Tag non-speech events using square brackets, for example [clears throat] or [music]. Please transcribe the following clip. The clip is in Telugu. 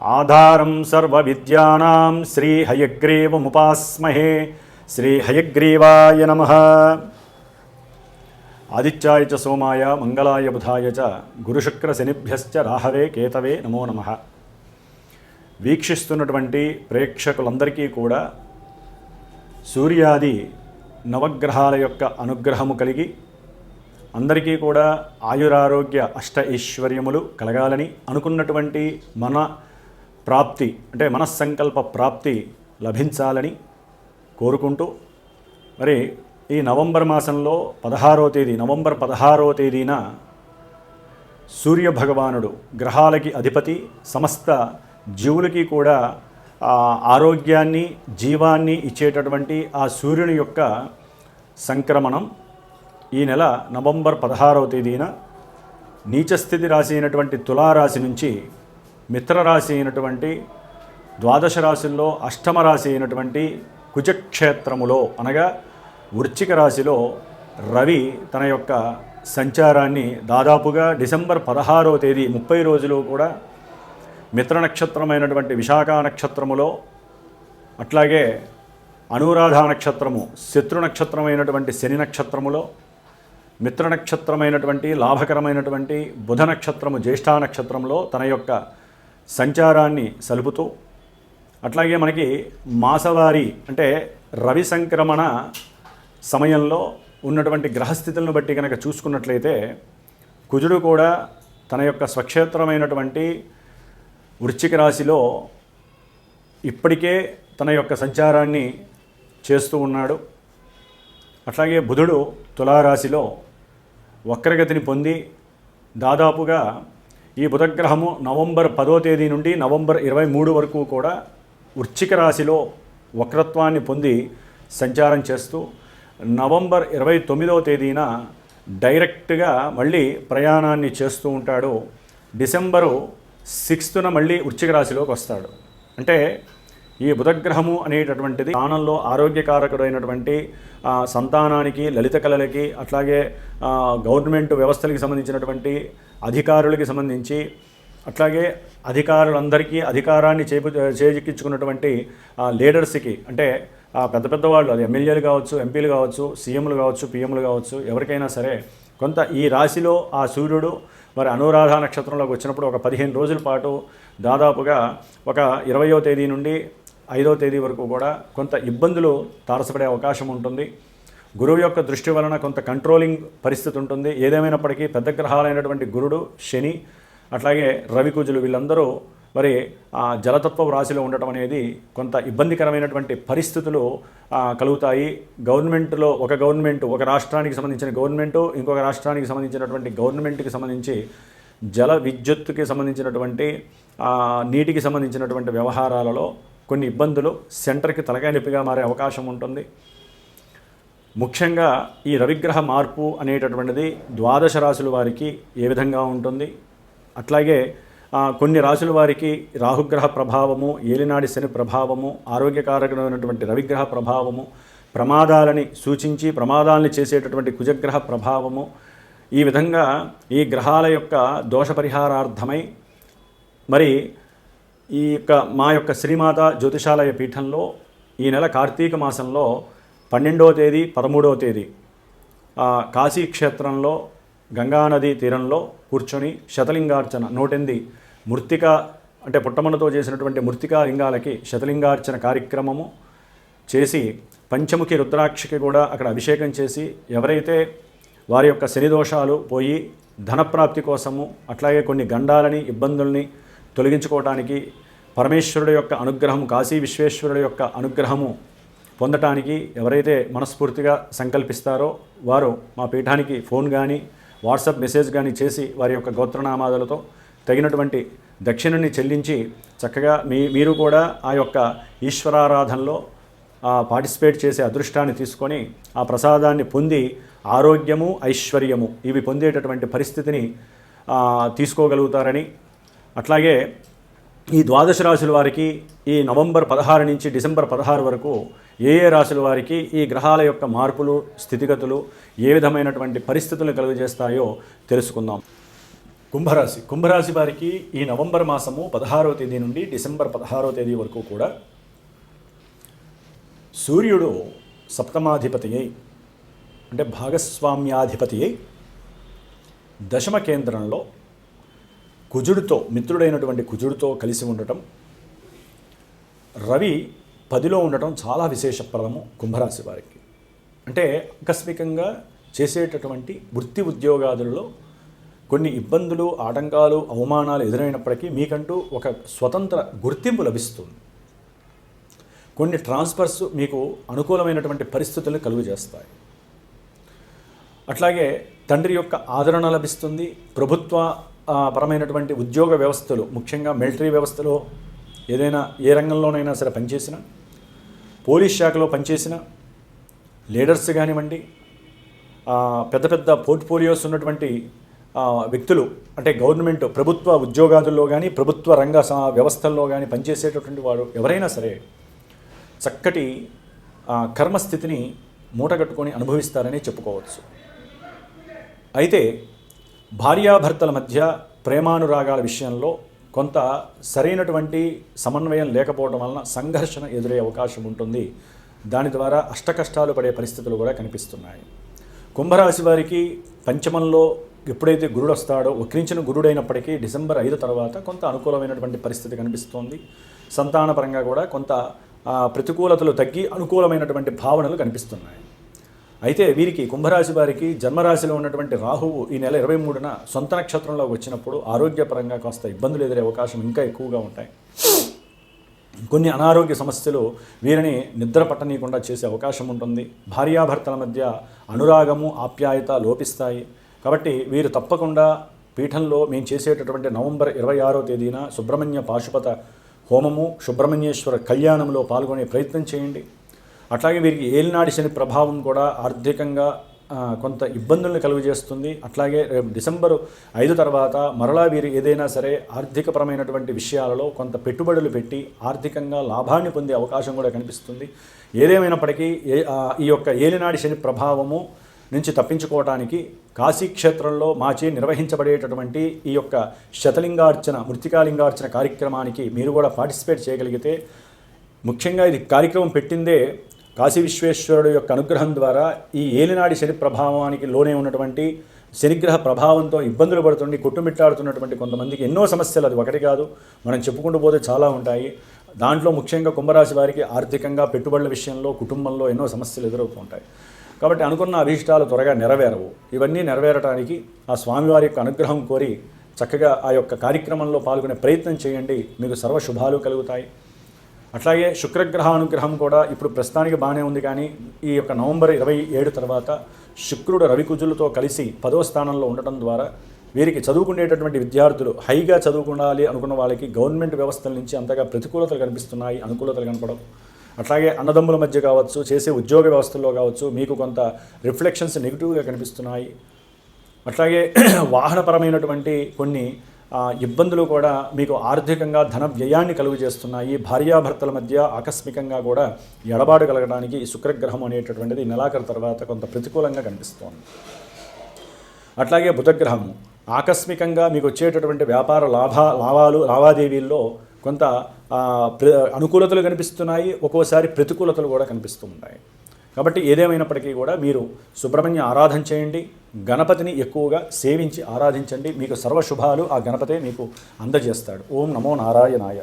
ఆధారం సర్వవిద్యానాం శ్రీహయగ్రీవముపాస్మహే శ్రీహయగ్రీవాయ నమ. ఆదిత్యాయ చ సోమాయ మంగళాయ బుధాయ చ గురుశుక్రశనిభ్యశ్చ రాహవే కేతవే నమో నమ. వీక్షిస్తున్నటువంటి ప్రేక్షకులందరికీ కూడా సూర్యాది నవగ్రహాల యొక్క అనుగ్రహము కలిగి అందరికీ కూడా ఆయురారోగ్య అష్ట ఐశ్వర్యములు కలగాలని అనుకున్నటువంటి మన ప్రాప్తి అంటే మనస్సంకల్ప ప్రాప్తి లభించాలని కోరుకుంటూ మరి ఈ నవంబర్ మాసంలో పదహారో తేదీ నవంబర్ పదహారో తేదీన సూర్య భగవానుడు గ్రహాలకి అధిపతి సమస్త జీవులకి కూడా ఆరోగ్యాన్ని జీవాన్ని ఇచ్చేటటువంటి ఆ సూర్యుని యొక్క సంక్రమణం ఈ నెల నవంబర్ పదహారవ తేదీన నీచస్థితి రాశి అయినటువంటి తులారాశి నుంచి మిత్రరాశి అయినటువంటి ద్వాదశ రాశుల్లో అష్టమ రాశి అయినటువంటి కుజక్షేత్రములో అనగా వృశ్చిక రాశిలో రవి తన యొక్క సంచారాన్ని దాదాపుగా డిసెంబర్ పదహారో తేదీ ముప్పై రోజులు కూడా మిత్ర నక్షత్రమైనటువంటి విశాఖ నక్షత్రములో అట్లాగే అనురాధ నక్షత్రము శత్రు నక్షత్రమైనటువంటి శని నక్షత్రములో మిత్ర నక్షత్రమైనటువంటి లాభకరమైనటువంటి బుధ నక్షత్రము జ్యేష్ఠ నక్షత్రంలో తన యొక్క సంచారాన్ని సలుపుతూ అట్లాగే మనకి మాసవారి అంటే రవి సంక్రమణ సమయంలో ఉన్నటువంటి గ్రహస్థితులను బట్టి కనుక చూసుకున్నట్లయితే కుజుడు కూడా తన యొక్క స్వక్షేత్రమైనటువంటి వృశ్చిక రాశిలో ఇప్పటికే తన యొక్క సంచారాన్ని చేస్తూ ఉన్నాడు. అట్లాగే బుధుడు తులారాశిలో వక్రగతిని పొంది దాదాపుగా ఈ బుధగ్రహము నవంబర్ పదో తేదీ నుండి నవంబర్ ఇరవై మూడు వరకు కూడా వృశ్చిక రాశిలో వక్రత్వాన్ని పొంది సంచారం చేస్తూ నవంబర్ ఇరవై తొమ్మిదవ తేదీన డైరెక్ట్గా మళ్ళీ ప్రయాణాన్ని చేస్తూ ఉంటాడు. డిసెంబరు సిక్స్త్న మళ్ళీ వృశ్చిక రాశిలోకి వస్తాడు. అంటే ఈ బుధగ్రహము అనేటటువంటిది ప్రాణంలో ఆరోగ్యకారకుడైనటువంటి సంతానానికి లలిత కళలకి అట్లాగే గవర్నమెంట్ వ్యవస్థలకి సంబంధించినటువంటి అధికారులకి సంబంధించి అట్లాగే అధికారులందరికీ అధికారాన్ని చేపు చేజిక్కించుకున్నటువంటి లీడర్స్కి అంటే పెద్ద పెద్ద వాళ్ళు అది ఎమ్మెల్యేలు కావచ్చు ఎంపీలు కావచ్చు సీఎంలు కావచ్చు పిఎంలు కావచ్చు ఎవరికైనా సరే కొంత ఈ రాశిలో ఆ సూర్యుడు మరి అనురాధ నక్షత్రంలోకి వచ్చినప్పుడు ఒక పదిహేను రోజుల పాటు దాదాపుగా ఒక ఇరవయో తేదీ నుండి ఐదో తేదీ వరకు కూడా కొంత ఇబ్బందులు తారసపడే అవకాశం ఉంటుంది. గురువు యొక్క దృష్టి వలన కొంత కంట్రోలింగ్ పరిస్థితి ఉంటుంది. ఏదేమైనప్పటికీ పెద్ద గ్రహాలైనటువంటి గురుడు శని అట్లాగే రవికుజులు వీళ్ళందరూ మరి ఆ జలతత్వ రాశిలో ఉండటం అనేది కొంత ఇబ్బందికరమైనటువంటి పరిస్థితులు కలుగుతాయి. గవర్నమెంట్లో ఒక గవర్నమెంట్ ఒక రాష్ట్రానికి సంబంధించిన గవర్నమెంటు ఇంకొక రాష్ట్రానికి సంబంధించినటువంటి గవర్నమెంట్కి సంబంధించి జల విద్యుత్తుకి సంబంధించినటువంటి నీటికి సంబంధించినటువంటి వ్యవహారాలలో కొన్ని ఇబ్బందులు సెంటర్కి తలకాయ నొప్పిగా మారే అవకాశం ఉంటుంది. ముఖ్యంగా ఈ రవిగ్రహ మార్పు అనేటటువంటిది ద్వాదశ రాశుల వారికి ఏ విధంగా ఉంటుంది? అట్లాగే కొన్ని రాశుల వారికి రాహుగ్రహ ప్రభావము ఏలినాడి శని ప్రభావము ఆరోగ్యకారకమైనటువంటి రవిగ్రహ ప్రభావము ప్రమాదాలని సూచించి ప్రమాదాలని చేసేటటువంటి కుజగ్రహ ప్రభావము ఈ విధంగా ఈ గ్రహాల యొక్క దోష పరిహారార్థమై మరి ఈ యొక్క మా యొక్క శ్రీమాత జ్యోతిషాలయ పీఠంలో ఈ నెల కార్తీక మాసంలో పన్నెండవ తేదీ పదమూడవ తేదీ. ఆ, కాశీక్షేత్రంలో గంగానది తీరంలో కూర్చొని శతలింగార్చన నూటెనిమిది మృతిక అంటే పుట్టమన్నతో చేసినటువంటి మృతికా లింగాలకి శతలింగార్చన కార్యక్రమము చేసి పంచముఖి రుద్రాక్షకి కూడా అక్కడ అభిషేకం చేసి ఎవరైతే వారి యొక్క శని దోషాలు పోయి ధనప్రాప్తి కోసము అట్లాగే కొన్ని గండాలని ఇబ్బందుల్ని తొలగించుకోవటానికి పరమేశ్వరుడు యొక్క అనుగ్రహం కాశీ విశ్వేశ్వరుడు యొక్క అనుగ్రహము పొందటానికి ఎవరైతే మనస్ఫూర్తిగా సంకల్పిస్తారో వారు మా పీఠానికి ఫోన్ కానీ వాట్సాప్ మెసేజ్ కానీ చేసి వారి యొక్క గోత్రనామాదులతో తగినటువంటి దక్షిణని చెల్లించి చక్కగా మీ మీరు కూడా ఆ యొక్క ఈశ్వరారాధనలో పార్టిసిపేట్ చేసే అదృష్టాన్ని తీసుకొని ఆ ప్రసాదాన్ని పొంది ఆరోగ్యము ఐశ్వర్యము ఇవి పొందేటటువంటి పరిస్థితిని తీసుకోగలుగుతారని. అట్లాగే ఈ ద్వాదశ రాశుల వారికి ఈ నవంబర్ పదహారు నుంచి డిసెంబర్ పదహారు వరకు ఏ ఏ రాశుల వారికి ఈ గ్రహాల యొక్క మార్పులు స్థితిగతులు ఏ విధమైనటువంటి పరిస్థితులను కలుగజేస్తాయో తెలుసుకుందాం. కుంభరాశి. కుంభరాశి వారికి ఈ నవంబర్ మాసము పదహారవ తేదీ నుండి డిసెంబర్ పదహారవ తేదీ వరకు కూడా సూర్యుడు సప్తమాధిపతి అయి అంటే భాగస్వామ్యాధిపతి అయి దశమ కేంద్రంలో కుజుడితో మిత్రుడైనటువంటి కుజుడితో కలిసి ఉండటం రవి పదిలో ఉండటం చాలా విశేషప్రదము కుంభరాశి వారికి. అంటే ఆకస్మికంగా చేసేటటువంటి వృత్తి ఉద్యోగాదులలో కొన్ని ఇబ్బందులు ఆటంకాలు అవమానాలు ఎదురైనప్పటికీ మీకంటూ ఒక స్వతంత్ర గుర్తింపు లభిస్తుంది. కొన్ని ట్రాన్స్ఫర్స్ మీకు అనుకూలమైనటువంటి పరిస్థితులను కలుగు చేస్తాయి అట్లాగే తండ్రి యొక్క ఆదరణ లభిస్తుంది ప్రభుత్వ పరమైనటువంటి ఉద్యోగ వ్యవస్థలు ముఖ్యంగా మిలిటరీ వ్యవస్థలో ఏదైనా ఏ రంగంలోనైనా సరే పనిచేసిన పోలీస్ శాఖలో పనిచేసిన లీడర్స్ కానివ్వండి పెద్ద పెద్ద పోర్ట్ఫోలియోస్ ఉన్నటువంటి వ్యక్తులు అంటే గవర్నమెంట్ ప్రభుత్వ ఉద్యోగాదుల్లో కానీ ప్రభుత్వ రంగ స- వ్యవస్థల్లో కానీ పనిచేసేటటువంటి వారు ఎవరైనా సరే చక్కటి కర్మస్థితిని మూటగట్టుకొని అనుభవిస్తారని చెప్పుకోవచ్చు. అయితే భార్యాభర్తల మధ్య ప్రేమానురాగాల విషయంలో కొంత సరైనటువంటి సమన్వయం లేకపోవడం వలన సంఘర్షణ ఎదురయ్యే అవకాశం ఉంటుంది. దాని ద్వారా అష్టకష్టాలు పడే పరిస్థితులు కూడా కనిపిస్తున్నాయి. కుంభరాశి వారికి పంచమంలో ఎప్పుడైతే గురుడు వస్తాడో వక్రించిన గురుడైనప్పటికీ డిసెంబర్ ఐదు తర్వాత కొంత అనుకూలమైనటువంటి పరిస్థితి కనిపిస్తోంది. సంతానపరంగా కూడా కొంత ప్రతికూలతలు తగ్గి అనుకూలమైనటువంటి భావనలు కనిపిస్తున్నాయి. అయితే వీరికి కుంభరాశి వారికి జన్మరాశిలో ఉన్నటువంటి రాహువు ఈ నెల ఇరవై మూడున సొంత నక్షత్రంలో వచ్చినప్పుడు ఆరోగ్యపరంగా కాస్త ఇబ్బందులు ఎదురే అవకాశం ఇంకా ఎక్కువగా ఉంటాయి. కొన్ని అనారోగ్య సమస్యలు వీరిని నిద్ర పట్టనీయకుండా చేసే అవకాశం ఉంటుంది. భార్యాభర్తల మధ్య అనురాగము ఆప్యాయత లోపిస్తాయి. కాబట్టి వీరు తప్పకుండా పీఠంలో మేము చేసేటటువంటి నవంబర్ ఇరవై ఆరో తేదీన సుబ్రహ్మణ్య పాశుపత హోమము సుబ్రహ్మణ్యేశ్వర కళ్యాణంలో పాల్గొనే ప్రయత్నం చేయండి. అట్లాగే వీరికి ఏలినాడి శని ప్రభావం కూడా ఆర్థికంగా కొంత ఇబ్బందులను కలుగజేస్తుంది. అట్లాగే రేపు డిసెంబరు ఐదు తర్వాత మరలా వీరు ఏదైనా సరే ఆర్థికపరమైనటువంటి విషయాలలో కొంత పెట్టుబడులు పెట్టి ఆర్థికంగా లాభాన్ని పొందే అవకాశం కూడా కనిపిస్తుంది. ఏదేమైనప్పటికీ ఏ ఈ యొక్క ఏలినాడి శని ప్రభావము నుంచి తప్పించుకోవడానికి కాశీక్షేత్రంలో మాచే నిర్వహించబడేటటువంటి ఈ యొక్క శతలింగార్చన మృతికాలింగార్చన కార్యక్రమానికి మీరు కూడా పార్టిసిపేట్ చేయగలిగితే ముఖ్యంగా ఇది కార్యక్రమం పెట్టిందే కాశీ విశ్వేశ్వరుడు యొక్క అనుగ్రహం ద్వారా ఈ ఏలినాడి శని ప్రభావానికి లోనే ఉన్నటువంటి శనిగ్రహ ప్రభావంతో ఇబ్బందులు పడుతుండి కొట్టుమిట్టాడుతున్నటువంటి కొంతమందికి ఎన్నో సమస్యలు అది ఒకటి కాదు. మనం చెప్పుకుంటూ పోతే చాలా ఉంటాయి. దాంట్లో ముఖ్యంగా కుంభరాశి వారికి ఆర్థికంగా పెట్టుబడుల విషయంలో కుటుంబంలో ఎన్నో సమస్యలు ఎదురవుతూ ఉంటాయి. కాబట్టి అనుకున్న అభీష్టాలు త్వరగా నెరవేరవు. ఇవన్నీ నెరవేరటానికి ఆ స్వామివారి యొక్క అనుగ్రహం కోరి చక్కగా ఆ యొక్క కార్యక్రమంలో పాల్గొనే ప్రయత్నం చేయండి. మీకు సర్వ శుభాలు కలుగుతాయి. అట్లాగే శుక్రగ్రహ అనుగ్రహం కూడా ఇప్పుడు ప్రస్తుతానికి బాగానే ఉంది కానీ ఈ యొక్క నవంబర్ ఇరవై ఏడు తర్వాత శుక్రుడు రవికుజులతో కలిసి పదవ స్థానంలో ఉండటం ద్వారా వీరికి చదువుకునేటటువంటి విద్యార్థులు హైగా చదువుకోవాలి అనుకున్న వాళ్ళకి గవర్నమెంట్ వ్యవస్థల నుంచి అంతగా ప్రతికూలతలు కనిపిస్తున్నాయి అనుకూలతలు కనపడం అట్లాగే అన్నదమ్ముల మధ్య కావచ్చు చేసే ఉద్యోగ వ్యవస్థల్లో కావచ్చు మీకు కొంత రిఫ్లెక్షన్స్ నెగిటివ్గా కనిపిస్తున్నాయి. అట్లాగే [clears throat] వాహనపరమైనటువంటి కొన్ని ఇబ్బందులు కూడా మీకు ఆర్థికంగా ధన వ్యయాన్ని కలుగు చేస్తున్నాయి. భార్యాభర్తల మధ్య ఆకస్మికంగా కూడా ఎడబాటు కలగడానికి ఈ శుక్రగ్రహం అనేటటువంటిది ఈ నెలాఖరు తర్వాత కొంత ప్రతికూలంగా కనిపిస్తోంది. అట్లాగే బుధగ్రహము ఆకస్మికంగా మీకు వచ్చేటటువంటి వ్యాపార లాభ లాభాలు లావాదేవీల్లో కొంత ప్ర అనుకూలతలు కనిపిస్తున్నాయి. ఒక్కోసారి ప్రతికూలతలు కూడా కనిపిస్తూ ఉన్నాయి. కాబట్టి ఏదేమైనప్పటికీ కూడా మీరు సుబ్రహ్మణ్య ఆరాధన చేయండి గణపతిని ఎక్కువగా సేవించి ఆరాధించండి మీకు సర్వశుభాలు ఆ గణపతే మీకు అందజేస్తాడు. ఓం నమో నారాయణాయ.